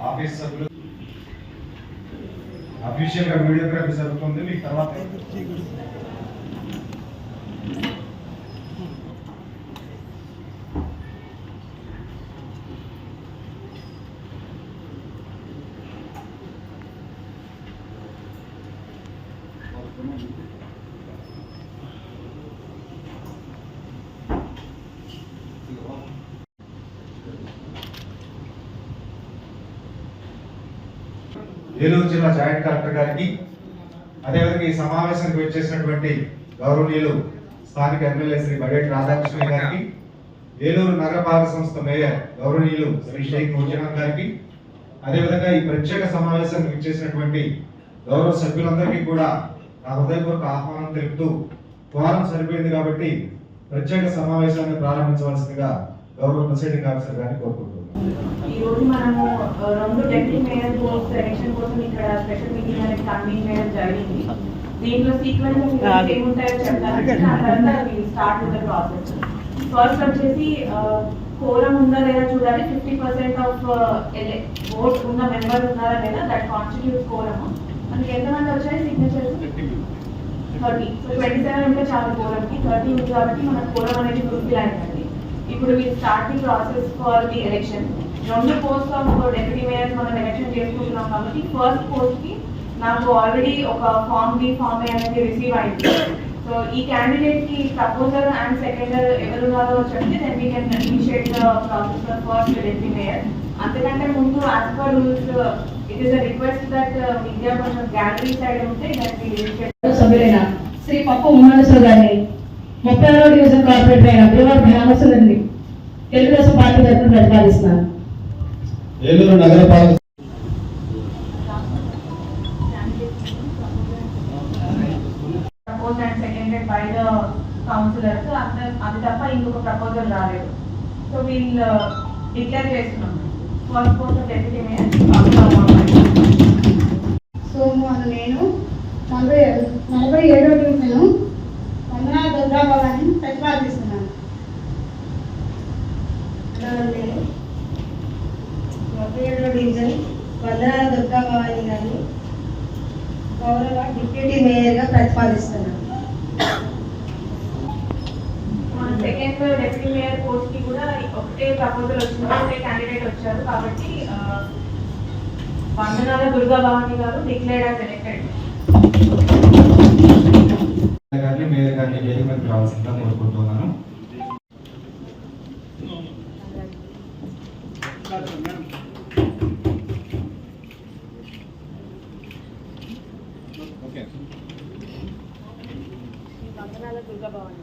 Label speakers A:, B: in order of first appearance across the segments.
A: Office సభ్యులు అఫీషియల్గా videography జరుగుతుంది మీకు తర్వాత ఏలూరు జిల్లా జాయింట్ కలెక్టర్ గారికి అదేవిధంగా ఈ సమావేశానికి వచ్చేసినటువంటి గౌరవనీయులు స్థానిక ఎమ్మెల్యే శ్రీ బడేటి రాధాకృష్ణ గారికి ఏలూరు నగరపాలక సంస్థ మేయర్ గౌరవనీయులు శ్రీ షేక్ నూర్జహాన్ గారికి అదేవిధంగా ఈ ప్రత్యేక సమావేశానికి వచ్చేసినటువంటి గౌరవ సభ్యులందరికీ కూడా నా హృదయపూర్వక ఆహ్వానం తెలుపుతూ ఫోరం సరిపోయింది కాబట్టి ప్రత్యేక సమావేశాన్ని ప్రారంభించవలసిందిగా గౌరవ ప్రెసిడెంట్ ఆఫీసర్ గారిని కోరుకుంటున్నాను.
B: ఈ రోజు మనము రెండు డెప్యూటీ మేయర్ పోస్ట్ ఎలక్షన్ కోసం ఇక్కడ స్పెషల్ మీటింగ్ అనేది కన్వీన్ చేయడం జరిగింది. దీంట్లో సీక్వెన్స్ ఏముంటాయో చెప్తాను ఆ తర్వాత start with the process first వచ్చేసి కోరం ఉందా లేదా చూడాలి. ఫిఫ్టీ పర్సెంట్ ఆఫ్ ఓట్ ఉన్న మెంబర్ ఉన్నారా లేదా? దట్ కాన్స్టిట్యూట్ కోరమ్ మనకి ఎంతమంది వచ్చాయి signatures thirty so twenty seven ఉంటే చాలా కోరంకి థర్టీ ఉంది కాబట్టి మన కోరం అనేది ఫుల్ఫిల్ అయిందండి ఇప్పుడు మీరు starting process for the election రెండు పోస్ట్ ఆఫ్ డెప్యూటీ మేయర్ మనం ఎలక్షన్ చేసుకుంటున్నాం కాబట్టి ఫస్ట్ పోస్ట్కి నాకు ఆల్రెడీ ఒక ఫామ్ బి ఫామ్ ఏ అనేది రిసీవ్ అయింది. సో ఈ క్యాండిడేట్కి ప్రపోజల్ అండ్ సెకండ్ ఎవరు ఉన్నారో చెప్తే then we can initiate the process for first deputy mayor అంతకంటే ముందు as per rules it is a request that Vidya కొంచెం గ్యాలరీ సైడ్ ఉంటే దట్ వీ ఇనిషియేట్
C: సభ్యులైన శ్రీ పప్పు ఉమానేశ్వర్ గారిని ముప్పై ఆరో డివిజన్ కార్పొరేటర్ అయిన బిల్వర్ భ్యామసుని తెలుగుదేశం పార్టీ తరఫున ప్రతిపాదిస్తున్నాను.
A: ఏలూరు నగరపాలక
B: by the councillors, అంత అది తప్ప ఇంకొక ప్రపోజల్ రాలేదు. సో వీళ్ళు డిక్లేర్ చేస్తున్నాం. ఫస్ట్ పోస్ట్ డెప్యూటీ మేయర్
D: నేను నలభై నలభై ఏడో డివిజను వందనా దుర్గాభవాన్ని ప్రతిపాదిస్తున్నాను డివిజన్ వందనా దుర్గాభవాని గారిని గౌరవ డిప్యూటీ మేయర్గా ప్రతిపాదిస్తున్నాను
B: సెకండ్ డెప్యూటీ మేయర్ పోస్ట్కి కూడా ఒకటే ప్రపోజల్ వచ్చింది ఒకటే క్యాండిడేట్ వచ్చారు కాబట్టి వందనాల దుర్గా భవాని గారు డిక్లేర్ యాజ్ ఎలెక్టెడ్
A: గారిని మేయర్ గారిని వేదిక మీదకి రావాల్సిందిగా కోరుకుంటున్నాను
B: వందనాల దుర్గా భవాని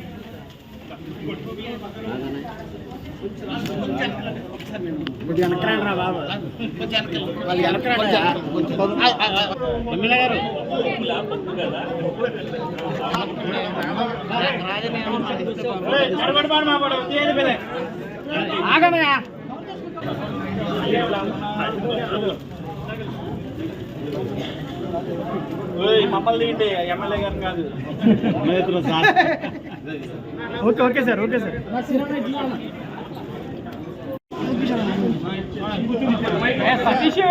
E: కొద్దిగా వెనకరండి రా బాబు. వాళ్ళు వెనకరండి ఎమ్మెల్యే గారు? ఆగనయా మమ్మల్ని ఎమ్మెల్యే గారు కాదు. Okay okay sir okay sir. Satish!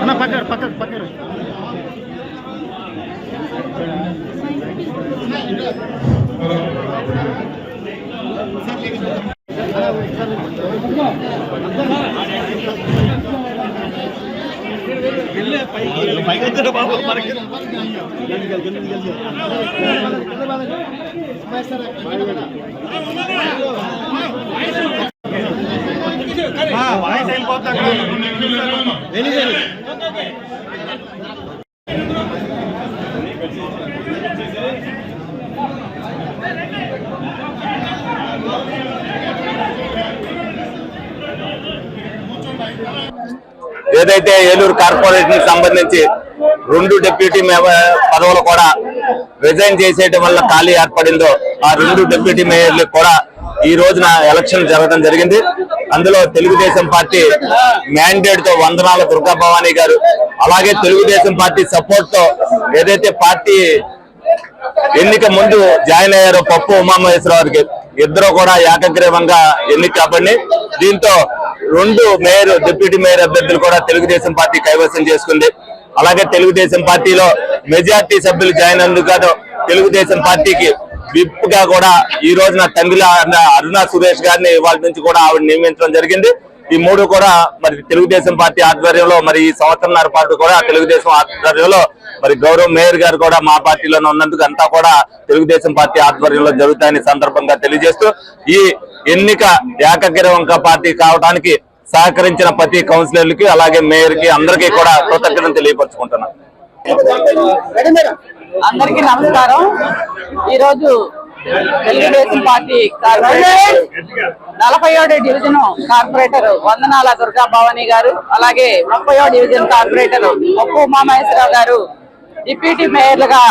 E: అన్న పక్కన పక్కన పక్కన వాయిస్ వెళ్ళిపోతా
F: ఏదైతే ఏలూరు కార్పొరేషన్ సంబంధించి రెండు డిప్యూటీ మేయర్ పదవులు కూడా రిజైన్ చేసేయటం వల్ల ఖాళీ ఏర్పడిందో ఆ రెండు డిప్యూటీ మేయర్లు కూడా ఈ రోజున ఎలక్షన్ జరగడం జరిగింది. అందులో తెలుగుదేశం పార్టీ మ్యాండేట్తో వందనాల దుర్గా భవానీ గారు. అలాగే తెలుగుదేశం పార్టీ సపోర్ట్తో ఏదైతే పార్టీ ఎన్నిక ముందు జాయిన్ అయ్యారో పప్పు ఉమామహేశ్వరరావుకి ఇద్దరు కూడా ఏకగ్రీవంగా ఎన్నిక కాబట్టి దీంతో రెండు మేయర్ డిప్యూటీ మేయర్ అభ్యర్థులు కూడా తెలుగుదేశం పార్టీ కైవసం చేసుకుంది. అలాగే తెలుగుదేశం పార్టీలో మెజార్టీ సభ్యులు జాయిన్ అందుకు తెలుగుదేశం పార్టీకి విప్గా కూడా ఈ రోజున తమిళ అరుణ సురేష్ గారిని వాళ్ళ నుంచి కూడా ఆవిడ నియమించడం జరిగింది. ఈ మూడు కూడా మరి తెలుగుదేశం పార్టీ ఆధ్వర్యంలో మరి ఈ సంవత్సరంన్నర పాటు కూడా తెలుగుదేశం ఆధ్వర్యంలో మరి గౌరవ్ మేయర్ గారు కూడా మా పార్టీలోనే ఉన్నందుకు అంతా కూడా తెలుగుదేశం పార్టీ ఆధ్వర్యంలో జరుగుతాయని సందర్భంగా తెలియజేస్తూ ఈ ఎన్నిక ఏకగ్రీవంక పార్టీ కావడానికి సహకరించిన ప్రతి కౌన్సిలర్లకి అలాగే మేయర్కి అందరికీ కూడా కృతజ్ఞతలు తెలియపరుచుకుంటున్నాను
G: అందరికీ నమస్కారం. ఈరోజు తెలుగుదేశం పార్టీ కార్పొరేటర్ నలభై ఏడు డివిజన్ కార్పొరేటర్ వందనాల దుర్గా భవానీ గారు అలాగే ముప్పై డివిజన్ కార్పొరేటర్ ఒప్పు ఉమామహేశ్వరరావు గారు డిప్యూటీ మేయర్లుగా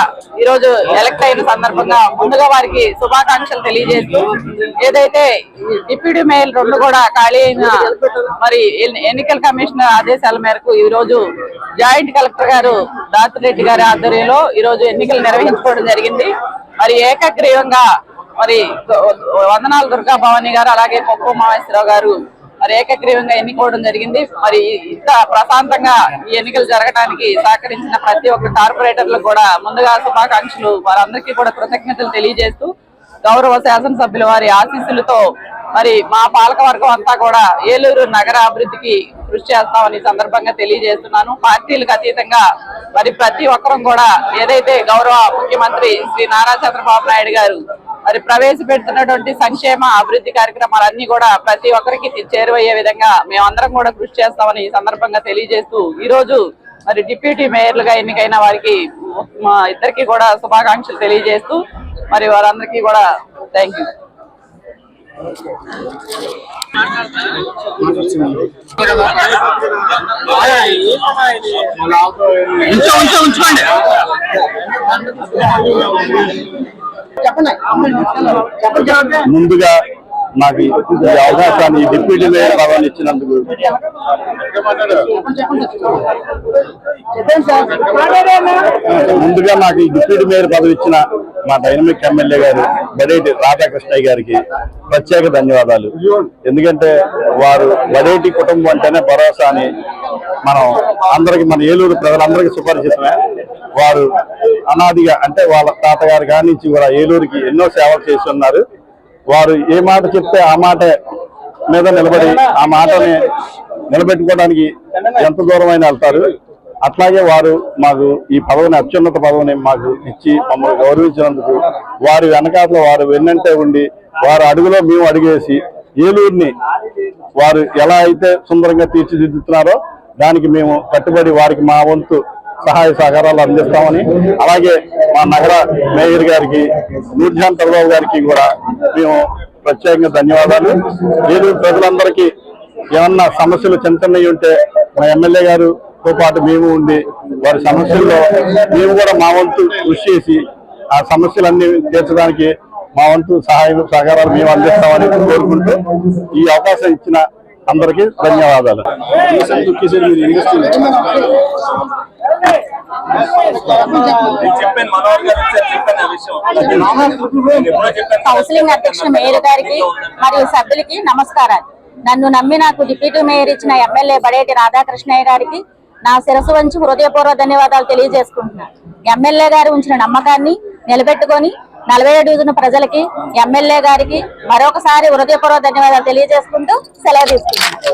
G: ఈరోజు ఎలక్ట్ అయిన సందర్భంగా ముందుగా వారికి శుభాకాంక్షలు తెలియజేస్తూ ఏదైతే డిప్యూటీ మేయర్ రెండు కూడా ఖాళీ అయిన మరి ఎన్నికల కమిషన్ ఆదేశాల మేరకు ఈ రోజు జాయింట్ కలెక్టర్ గారు దాతిరెడ్డి గారి ఆధ్వర్యంలో ఈ రోజు ఎన్నికలు నిర్వహించుకోవడం జరిగింది. మరి ఏకగ్రీవంగా మరి వందనాల దుర్గా భవానీ గారు అలాగే పప్పు మహేశ్వరరావు గారు మరి ఏకగ్రీవంగా ఎన్నుకోవడం జరిగింది. మరి ఇంత ప్రశాంతంగా ఈ ఎన్నికలు జరగడానికి సహకరించిన ప్రతి ఒక్క కార్పొరేటర్లకు కూడా ముందుగా శుభాకాంక్షలు. వారందరికీ కూడా కృతజ్ఞతలు తెలియజేస్తూ గౌరవ శాసనసభ్యుల వారి ఆశీస్సులతో మరి మా పాలకవర్గం అంతా కూడా ఏలూరు నగర అభివృద్ధికి కృషి చేస్తామని సందర్భంగా తెలియజేస్తున్నాను. పార్టీలకు అతీతంగా మరి ప్రతి ఒక్కరం కూడా ఏదైతే గౌరవ ముఖ్యమంత్రి శ్రీ నారా చంద్రబాబు నాయుడు గారు మరి ప్రవేశపెడుతున్నటువంటి సంక్షేమ అభివృద్ధి కార్యక్రమాలన్నీ కూడా ప్రతి ఒక్కరికి చేరువయ్యే విధంగా మేమందరం కూడా కృషి చేస్తామని ఈ సందర్భంగా తెలియజేస్తూ ఈ రోజు మరి డిప్యూటీ మేయర్లుగా ఎన్నికైన వారికి మా ఇద్దరికి కూడా శుభాకాంక్షలు తెలియజేస్తూ మరి వారందరికీ కూడా థ్యాంక్ యూ
F: ముందుగా నాకు ఈ అవకాశాన్ని డిప్యూటీ మేయర్ పదవిని ఇచ్చినందుకు ముందుగా నాకు ఈ డిప్యూటీ మేయర్ పదవి ఇచ్చిన మా డైనమిక్ ఎమ్మెల్యే గారు బడేటి రాధాకృష్ణయ్య గారికి ప్రత్యేక ధన్యవాదాలు. ఎందుకంటే వారు బడేటి కుటుంబం అంటేనే భరోసా అని మనం అందరికి మన ఏలూరు ప్రజలందరికీ సుపరిచితమే. వారు అనాదిగా అంటే వాళ్ళ తాతగారు కాడి నుంచి కూడా ఏలూరుకి ఎన్నో సేవలు చేసి ఉన్నారు. వారు ఏ మాట చెప్తే ఆ మాట మీద నిలబడి ఆ మాటని నిలబెట్టుకోవడానికి ఎంత దూరమైన వెళ్తారు. అట్లాగే వారు మాకు ఈ పదవిని అత్యున్నత పదవిని మాకు ఇచ్చి మమ్మల్ని గౌరవించినందుకు వారి వెనకాతలో వారు వెన్నంటే ఉండి వారి అడుగులో మేము అడిగేసి ఏలూరుని వారు ఎలా అయితే సుందరంగా తీర్చిదిద్దుతున్నారో దానికి మేము కట్టుబడి వారికి మా వంతు సహాయ సహకారాలు అందిస్తామని అలాగే మా నగర మేయర్ గారికి నూర్జాన్ ప్రభావ్ గారికి కూడా మేము ప్రత్యేకంగా ధన్యవాదాలు. ఏలూరు ప్రజలందరికీ ఏమన్నా సమస్యలు చిన్న ఉంటే మా ఎమ్మెల్యే గారుతో పాటు మేము ఉండి వారి సమస్యల్లో మేము కూడా మా వంతు కృషి చేసి ఆ సమస్యలన్నీ తీర్చడానికి మా వంతు సహాయం సహకారాలు మేము అందిస్తామని కోరుకుంటూ ఈ అవకాశం ఇచ్చిన అందరికీ ధన్యవాదాలు.
H: కౌన్సిలింగ్ అధ్యక్షుడు మేయర్ గారికి మరియు సభ్యులకి నమస్కారాలు. నన్ను నమ్మి నాకు డిప్యూటీ మేయర్ ఇచ్చిన ఎమ్మెల్యే బడేటి రాధాకృష్ణయ్య గారికి నా శిరసు వంచి హృదయపూర్వ ధన్యవాదాలు తెలియజేసుకుంటున్నాను. ఎమ్మెల్యే గారు ఉంచిన నమ్మకాన్ని నిలబెట్టుకొని నలభై ఏడు ప్రజలకి ఎమ్మెల్యే గారికి మరొకసారి హృదయపూర్వక ధన్యవాదాలు తెలియజేసుకుంటూ సెలవు తీసుకుంటున్నాను